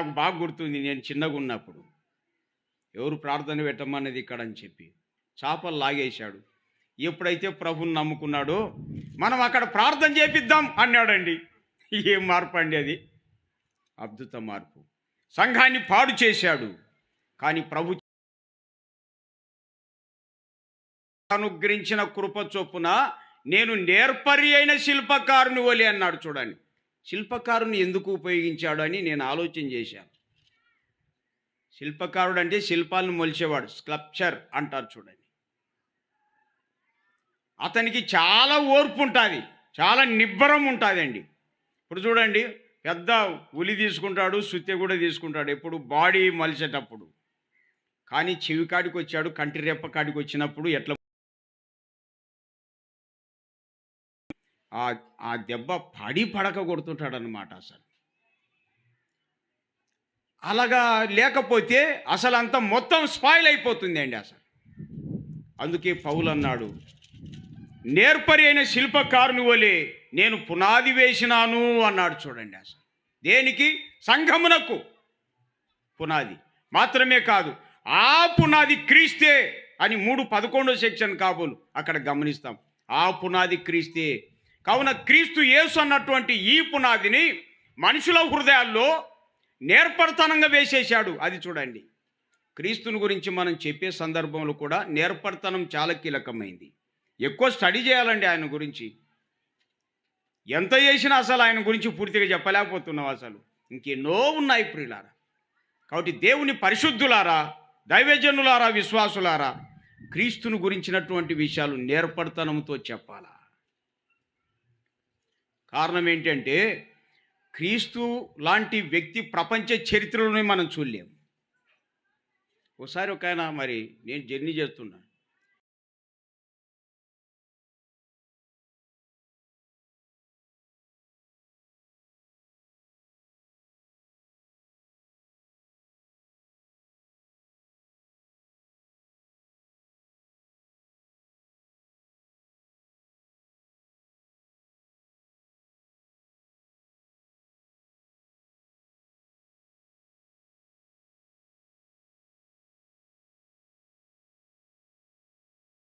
నాకు బాగా గుర్తుంది నేను చిన్నగా ఉన్నప్పుడు. ఎవరు ప్రార్థన పెట్టమన్నది ఇక్కడ అని చెప్పి. చేపలు లాగేశాడు. ఎప్పుడైతే ప్రభుని నమ్ముకున్నాడో మనం అక్కడ ప్రార్థన చేపిద్దాం అన్నాడండి. ఏం మార్పు అండి అది? అద్భుత మార్పు. సంఘాన్ని పాడు చేశాడు. కానీ ప్రభు అనుగ్రహించిన కృప చొప్పున నేను నేర్పరి అయిన శిల్పకారుని ఓలి అన్నాడు చూడండి. శిల్పకారుని ఎందుకు ఉపయోగించాడు అని నేను ఆలోచన చేశాను. శిల్పకారుడు అంటే శిల్పాలను మొలిచేవాడు స్క్లప్చర్ అంటారు చూడండి. అతనికి చాలా ఓర్పు ఉంటుంది చాలా నిబ్బరం ఉంటుందండి. ఇప్పుడు చూడండి పెద్ద ఉలి తీసుకుంటాడు సుత్తి కూడా తీసుకుంటాడు ఎప్పుడు బాడీ మలిచేటప్పుడు. కానీ చెవి కాడికి వచ్చాడు కంటి రెప్ప కాడికి వచ్చినప్పుడు ఎట్లా ఆ ఆ దెబ్బ పడి పడక కొడుతుంటాడనమాట అసలు. అలాగా లేకపోతే అసలు అంత మొత్తం స్పాయిల్ అయిపోతుంది అండి అసలు. అందుకే పౌలు అన్నాడు నేర్పరి అయిన శిల్పకారుని వలె నేను పునాది వేసినాను అన్నాడు చూడండి అసలు. దేనికి? సంఘమునకు. పునాది. మాత్రమే కాదు ఆ పునాది క్రీస్తే అని మూడు పదకొండో సెక్షన్ కాబోలు అక్కడ గమనిస్తాం. ఆ పునాది క్రీస్తే కావున క్రీస్తు యేసు అన్నటువంటి ఈ పునాదిని మనుషుల హృదయాల్లో నేర్పడతనంగా వేసేశాడు. అది చూడండి. క్రీస్తుని గురించి మనం చెప్పే సందర్భంలో కూడా నేర్పడతనం చాలా కీలకమైంది. ఎక్కువ స్టడీ చేయాలండి ఆయన గురించి. ఎంత చేసినా అసలు ఆయన గురించి పూర్తిగా చెప్పలేకపోతున్నావు అసలు. ఇంకెన్నో ఉన్నాయి ప్రియులారా. కాబట్టి దేవుని పరిశుద్ధులారా దైవజనులారా విశ్వాసులారా క్రీస్తుని గురించినటువంటి విషయాలు నేర్పడతనంతో చెప్పాలా? కారణం ఏంటంటే క్రీస్తు లాంటి వ్యక్తి ప్రపంచ చరిత్రలోనే మనం చూడలేము ఒకసారి ఒక ఆయన మరి నేను జర్నీ చేస్తున్నాను